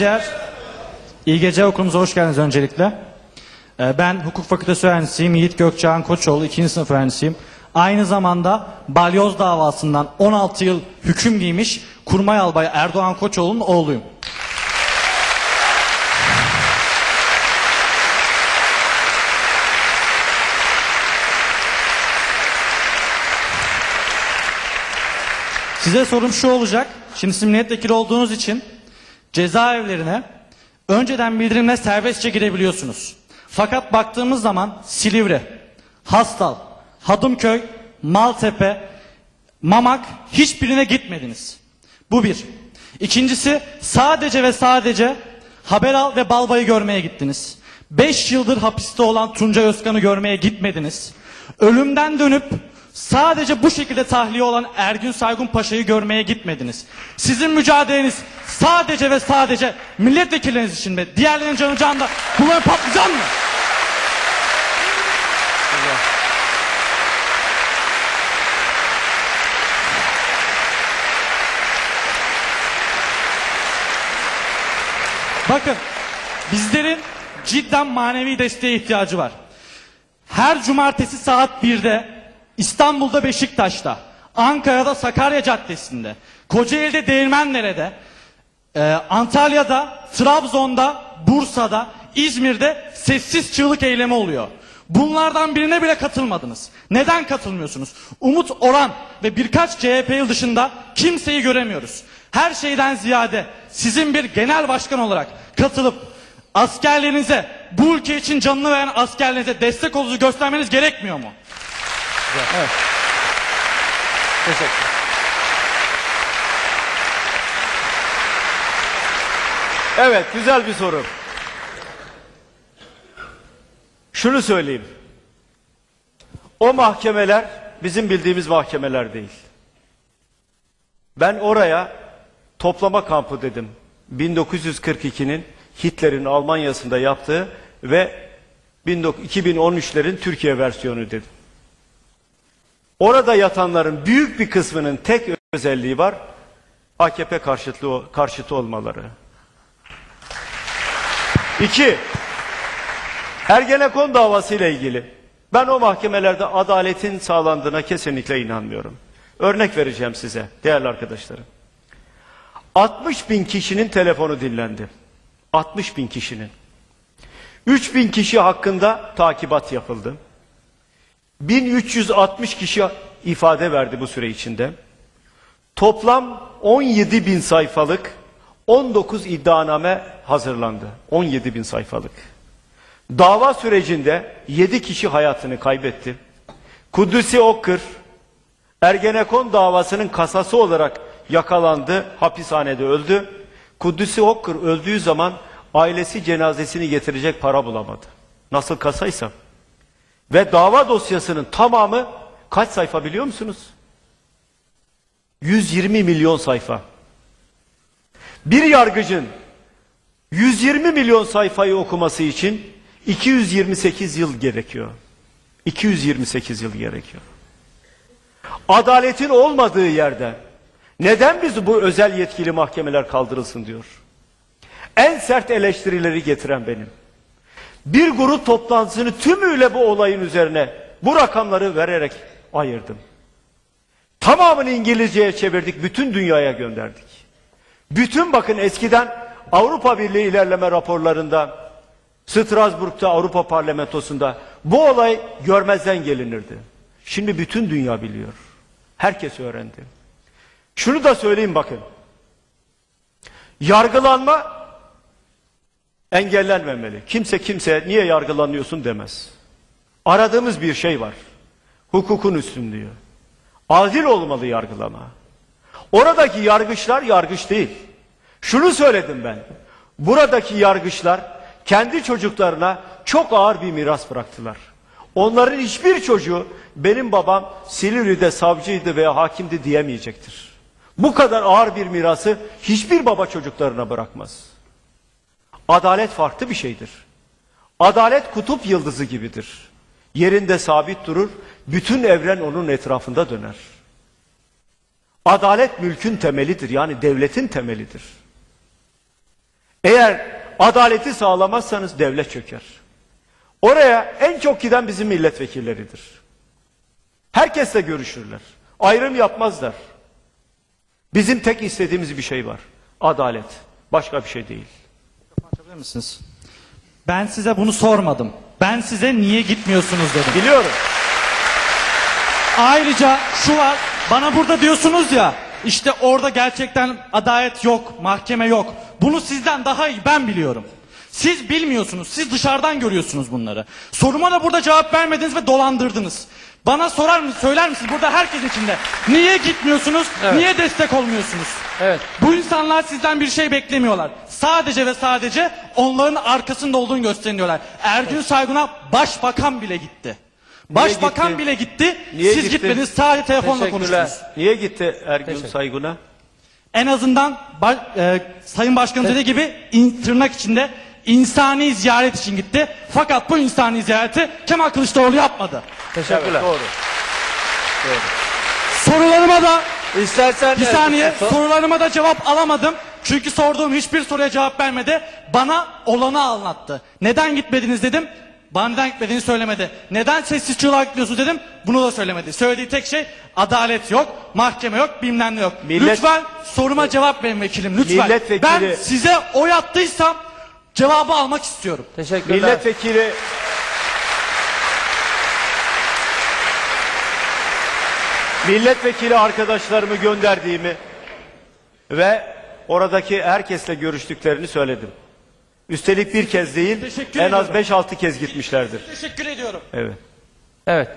geceler. İyi geceler okulumuza hoş geldiniz öncelikle. Ee, Ben hukuk fakültesi öğrencisiyim. Yiğit Gökçehan Koçoğlu. ikinci sınıf öğrencisiyim. Aynı zamanda balyoz davasından 16 yıl hüküm giymiş kurmay albay Erdoğan Koçoğlu'nun oğluyum. Size sorum şu olacak. Şimdi siz milletvekili olduğunuz için cezaevlerine önceden bildirimle serbestçe girebiliyorsunuz. Fakat baktığımız zaman Silivri, Hastal, Hadımköy, Maltepe, Mamak hiçbirine gitmediniz. Bu bir. İkincisi sadece ve sadece Haberal ve Balbay'ı görmeye gittiniz. Beş yıldır hapiste olan Tuncay Özkan'ı görmeye gitmediniz. Ölümden dönüp sadece bu şekilde tahliye olan Ergün Saygun Paşa'yı görmeye gitmediniz. Sizin mücadeleniz sadece ve sadece milletvekilleriniz için mi? Diğerlerinin canı canında bunları patlayacak mı? Bakın bizlerin cidden manevi desteğe ihtiyacı var. Her cumartesi saat 1'de İstanbul'da Beşiktaş'ta, Ankara'da Sakarya Caddesi'nde, Kocaeli'de Değirmendere'de, e, Antalya'da, Trabzon'da, Bursa'da, İzmir'de sessiz çığlık eylemi oluyor. Bunlardan birine bile katılmadınız. Neden katılmıyorsunuz? Umut Oran ve birkaç CHP yıl dışında kimseyi göremiyoruz. Her şeyden ziyade sizin bir genel başkan olarak katılıp askerlerinize, bu ülke için canını veren askerlerinize destek olduğunuzu göstermeniz gerekmiyor mu? Teşekkür. Evet, güzel bir soru. Şunu söyleyeyim. O mahkemeler bizim bildiğimiz mahkemeler değil. Ben oraya toplama kampı dedim. 1942'nin Hitler'in Almanya'sında yaptığı ve 2013'lerin Türkiye versiyonu dedim. Orada yatanların büyük bir kısmının tek özelliği var. AKP karşıtı, karşıtı olmaları. İki, Ergenekon davası ile ilgili. Ben o mahkemelerde adaletin sağlandığına kesinlikle inanmıyorum. Örnek vereceğim size değerli arkadaşlarım. 60 bin kişinin telefonu dinlendi. 60 bin kişinin. 3 bin kişi hakkında takibat yapıldı. 1360 kişi ifade verdi bu süre içinde. Toplam 17 bin sayfalık 19 iddianame hazırlandı. 17 bin sayfalık. Dava sürecinde 7 kişi hayatını kaybetti. Kudüs'ü Okkır, Ergenekon davasının kasası olarak yakalandı, hapishanede öldü. Kudüs'ü Okkır öldüğü zaman ailesi cenazesini getirecek para bulamadı. Nasıl kasaysa. Ve dava dosyasının tamamı kaç sayfa biliyor musunuz? 120 milyon sayfa. Bir yargıcın 120 milyon sayfayı okuması için 228 yıl gerekiyor. 228 yıl gerekiyor. Adaletin olmadığı yerde neden biz bu özel yetkili mahkemeler kaldırılsın diyor. En sert eleştirileri getiren benim. Bir grup toplantısını tümüyle bu olayın üzerine bu rakamları vererek ayırdım. Tamamını İngilizceye çevirdik, bütün dünyaya gönderdik. Bütün bakın eskiden Avrupa Birliği ilerleme raporlarında, Strasbourg'da Avrupa Parlamentosu'nda bu olay görmezden gelinirdi. Şimdi bütün dünya biliyor. Herkes öğrendi. Şunu da söyleyeyim bakın. Yargılanma engellenmemeli. Kimse kimse niye yargılanıyorsun demez. Aradığımız bir şey var. Hukukun üstünlüğü. Adil olmalı yargılama. Oradaki yargıçlar yargıç değil. Şunu söyledim ben. Buradaki yargıçlar kendi çocuklarına çok ağır bir miras bıraktılar. Onların hiçbir çocuğu benim babam Silivri'de savcıydı veya hakimdi diyemeyecektir. Bu kadar ağır bir mirası hiçbir baba çocuklarına bırakmaz. Adalet farklı bir şeydir. Adalet kutup yıldızı gibidir. Yerinde sabit durur, bütün evren onun etrafında döner. Adalet mülkün temelidir yani devletin temelidir. Eğer adaleti sağlamazsanız devlet çöker. Oraya en çok giden bizim milletvekilleridir. Herkesle görüşürler. Ayrım yapmazlar. Bizim tek istediğimiz bir şey var. Adalet. Başka bir şey değil. Açabilir misiniz? Ben size bunu sormadım. Ben size niye gitmiyorsunuz dedim. Biliyorum. Ayrıca şu var. Bana burada diyorsunuz ya işte orada gerçekten adalet yok, mahkeme yok. Bunu sizden daha iyi ben biliyorum. Siz bilmiyorsunuz. Siz dışarıdan görüyorsunuz bunları. Soruma da burada cevap vermediniz ve dolandırdınız. Bana sorar mısınız, söyler misiniz burada herkesin içinde? Niye gitmiyorsunuz? Niye destek olmuyorsunuz? Evet. Bu insanlar sizden bir şey beklemiyorlar. Sadece ve sadece onların arkasında olduğunu gösteriyorlar. Ergün Saygun'a başbakan bile gitti. Başbakan gitti? bile gitti. Niye Siz gitti? gitmediniz sadece telefonla konuştunuz. Niye gitti Ergün. Saygun'a? En azından e, Sayın Başkanım dediği gibi in- tırnak içinde insani ziyaret için gitti. Fakat bu insani ziyareti Kemal Kılıçdaroğlu yapmadı. Teşekkürler. doğru. Sorularıma da İstersen bir evet, saniye sor. sorularıma da cevap alamadım. Çünkü sorduğum hiçbir soruya cevap vermedi. Bana olanı anlattı. Neden gitmediniz dedim. Bana neden gitmediğini söylemedi. Neden sessiz çığlığa gitmiyorsunuz dedim. Bunu da söylemedi. Söylediği tek şey adalet yok, mahkeme yok, bilmem ne yok. Millet- Lütfen soruma cevap verin vekilim lütfen. Milletvekili- Ben size oy attıysam cevabı almak istiyorum. Teşekkürler. Milletvekili Milletvekili arkadaşlarımı gönderdiğimi ve oradaki herkesle görüştüklerini söyledim. Üstelik bir kez değil, Teşekkür en az ediyorum. 5-6 kez gitmişlerdir. Teşekkür ediyorum. Evet. Evet.